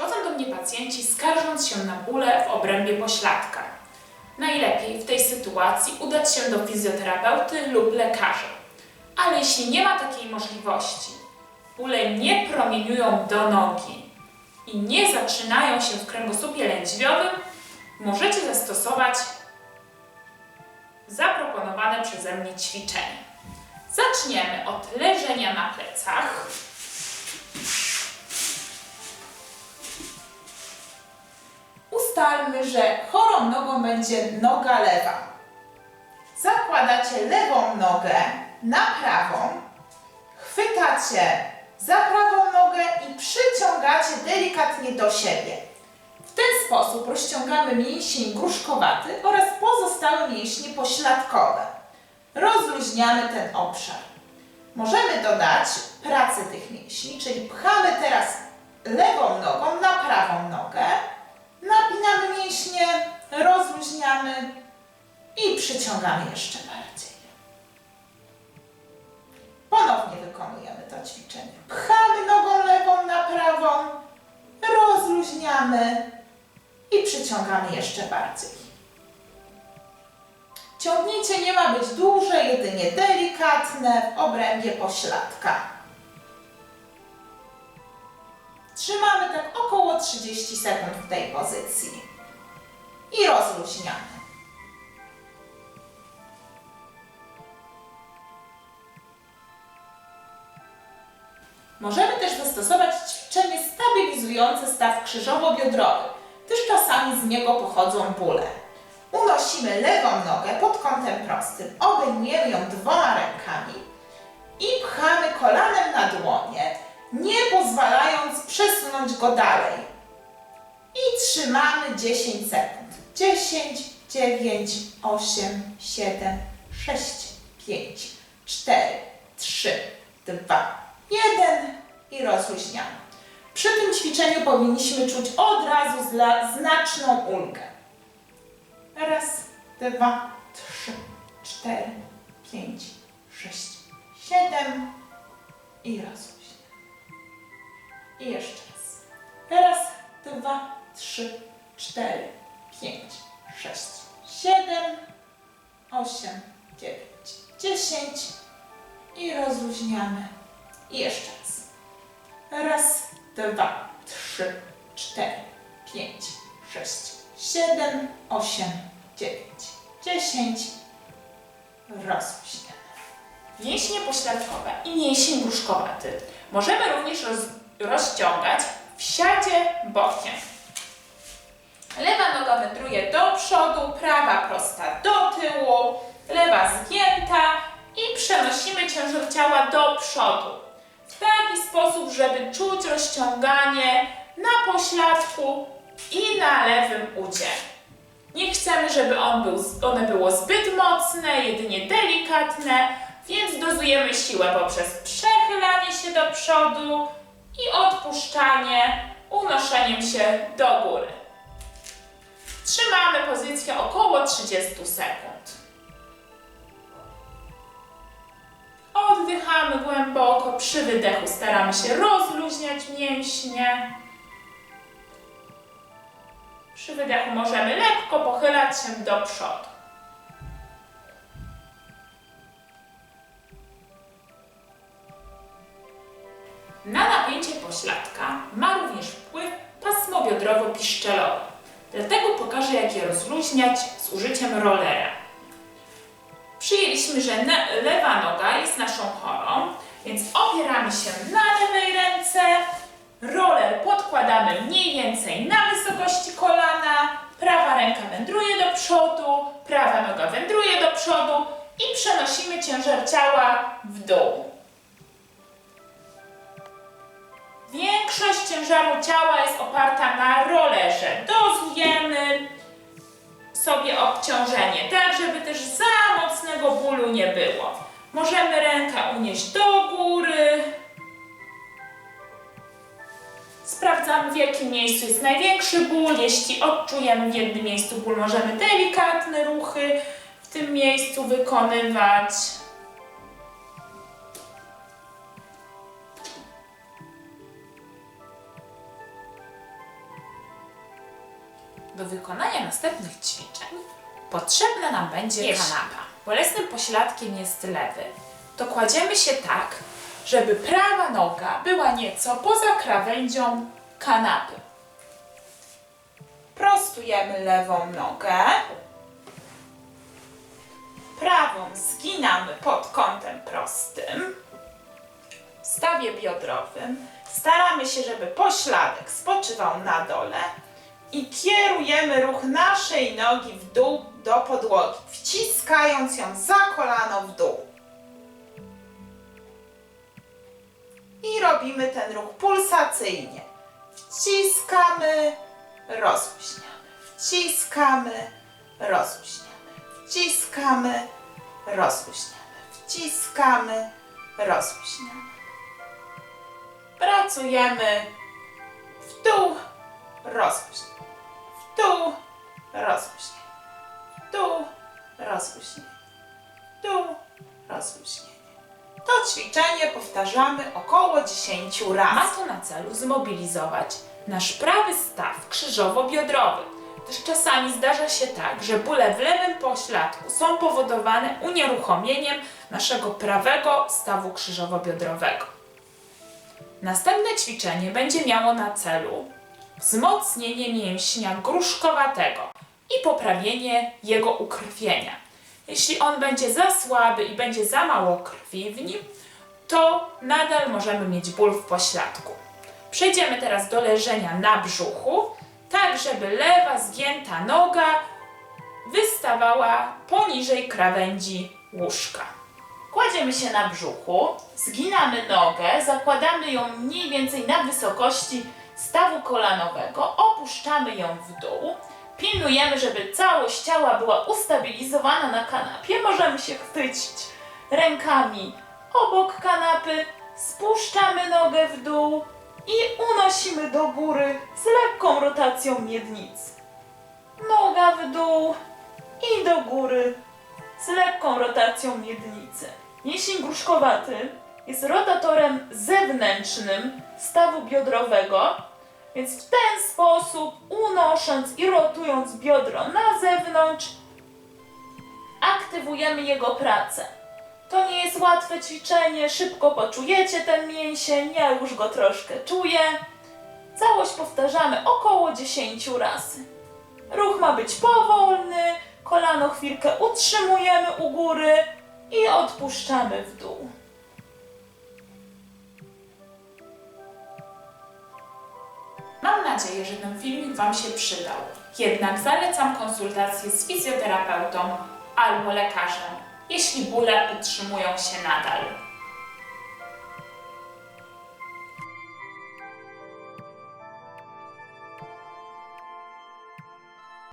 Przychodzą do mnie pacjenci skarżąc się na bóle w obrębie pośladka. Najlepiej w tej sytuacji udać się do fizjoterapeuty lub lekarza. Ale jeśli nie ma takiej możliwości, bóle nie promieniują do nogi i nie zaczynają się w kręgosłupie lędźwiowym, możecie zastosować zaproponowane przeze mnie ćwiczenie. Zaczniemy od leżenia na plecach. Ustalmy, że chorą nogą będzie noga lewa. Zakładacie lewą nogę na prawą, chwytacie za prawą nogę i przyciągacie delikatnie do siebie. W ten sposób rozciągamy mięsień gruszkowaty oraz pozostałe mięśnie pośladkowe. Rozluźniamy ten obszar. Możemy dodać pracę tych mięśni, czyli pchamy teraz lewą nogą na prawą nogę, napinamy mięśnie, rozluźniamy i przyciągamy jeszcze bardziej. Ponownie wykonujemy to ćwiczenie. Pchamy nogą lewą na prawą, rozluźniamy i przyciągamy jeszcze bardziej. Ciągnięcie nie ma być duże, jedynie delikatne w obrębie pośladka. Trzymamy tak około 30 sekund w tej pozycji i rozluźniamy. Możemy też zastosować ćwiczenie stabilizujące staw krzyżowo-biodrowy, gdyż czasami z niego pochodzą bóle. Unosimy lewą nogę pod kątem prostym, obejmujemy ją dwoma rękami i pchamy kolanem na dłonie, nie pozwalając przesunąć go dalej. I trzymamy 10 sekund. 10, 9, 8, 7, 6, 5, 4, 3, 2, 1 i rozluźniamy. Przy tym ćwiczeniu powinniśmy czuć od razu znaczną ulgę. Raz, dwa, trzy, cztery, pięć, sześć, siedem i rozluźniamy. I jeszcze raz. Raz, dwa, trzy, cztery, pięć, sześć, siedem, osiem, dziewięć, dziesięć i rozluźniamy. I jeszcze raz. Raz, dwa, trzy, cztery, pięć, sześć, siedem, osiem, dziewięć, dziesięć. Rozluźniamy. Mięśnie pośladkowe i mięsień gruszkowaty możemy również roz, rozciągać w siadzie bokiem. Lewa noga wędruje do przodu, prawa prosta do tyłu, lewa zgięta i przenosimy ciężar ciała do przodu. W taki sposób, żeby czuć rozciąganie na pośladku i na lewym udzie. Nie chcemy, żeby on był, one było zbyt mocne, jedynie delikatne, więc dozujemy siłę poprzez przechylanie się do przodu odpuszczanie unoszeniem się do góry. Trzymamy pozycję około 30 sekund. Oddychamy głęboko, przy wydechu staramy się rozluźniać mięśnie. Przy wydechu możemy lekko pochylać się do przodu. Na napięcie pośladka ma również wpływ pasmo biodrowo-piszczelowe. Dlatego pokażę, jak je rozluźniać z użyciem rollera. Przyjęliśmy, że lewa noga jest naszą chorą, więc opieramy się na lewej ręce. Roller podkładamy mniej więcej na wysokości kolana. Prawa ręka wędruje do przodu, prawa noga wędruje do przodu i przenosimy ciężar ciała w dół. Większość ciężaru ciała jest oparta na rollerze. Dozujemy sobie obciążenie, tak żeby też za mocnego bólu nie było. Możemy rękę unieść do góry. Sprawdzamy w jakim miejscu jest największy ból. Jeśli odczujemy w jednym miejscu ból, możemy delikatne ruchy w tym miejscu wykonywać. Do wykonania następnych ćwiczeń potrzebna nam będzie Jeśli kanapa. Bolesnym pośladkiem jest lewy. To kładziemy się tak, żeby prawa noga była nieco poza krawędzią kanapy. Prostujemy lewą nogę. Prawą zginamy pod kątem prostym. W stawie biodrowym staramy się, żeby pośladek spoczywał na dole i kierujemy ruch naszej nogi w dół do podłogi, wciskając ją za kolano w dół. I robimy ten ruch pulsacyjnie. Wciskamy, rozluźniamy, wciskamy, rozluźniamy, wciskamy, rozluźniamy, wciskamy, rozluźniamy. Pracujemy w dół, rozluźniamy, w dół, rozluźniamy, w dół, rozluźniamy, w dół, rozluźnienie. To ćwiczenie powtarzamy około 10 razy. Ma to na celu zmobilizować nasz prawy staw krzyżowo-biodrowy, gdyż czasami zdarza się tak, że bóle w lewym pośladku są powodowane unieruchomieniem naszego prawego stawu krzyżowo-biodrowego. Następne ćwiczenie będzie miało na celu wzmocnienie mięśnia gruszkowatego i poprawienie jego ukrwienia. Jeśli on będzie za słaby i będzie za mało krwi w nim, to nadal możemy mieć ból w pośladku. Przejdziemy teraz do leżenia na brzuchu, tak żeby lewa zgięta noga wystawała poniżej krawędzi łóżka. Kładziemy się na brzuchu, zginamy nogę, zakładamy ją mniej więcej na wysokości stawu kolanowego, opuszczamy ją w dół, pilnujemy, żeby całość ciała była ustabilizowana na kanapie. Możemy się chwycić rękami obok kanapy, spuszczamy nogę w dół i unosimy do góry z lekką rotacją miednicy. Noga w dół i do góry z lekką rotacją miednicy. Mięsień gruszkowaty jest rotatorem zewnętrznym stawu biodrowego, więc w ten sposób unosząc i rotując biodro na zewnątrz, aktywujemy jego pracę. To nie jest łatwe ćwiczenie, szybko poczujecie ten mięsień, ja już go troszkę czuję. Całość powtarzamy około 10 razy. Ruch ma być powolny, kolano chwilkę utrzymujemy u góry i odpuszczamy w dół. Mam nadzieję, że ten filmik Wam się przydał. Jednak zalecam konsultację z fizjoterapeutą albo lekarzem, jeśli bóle utrzymują się nadal.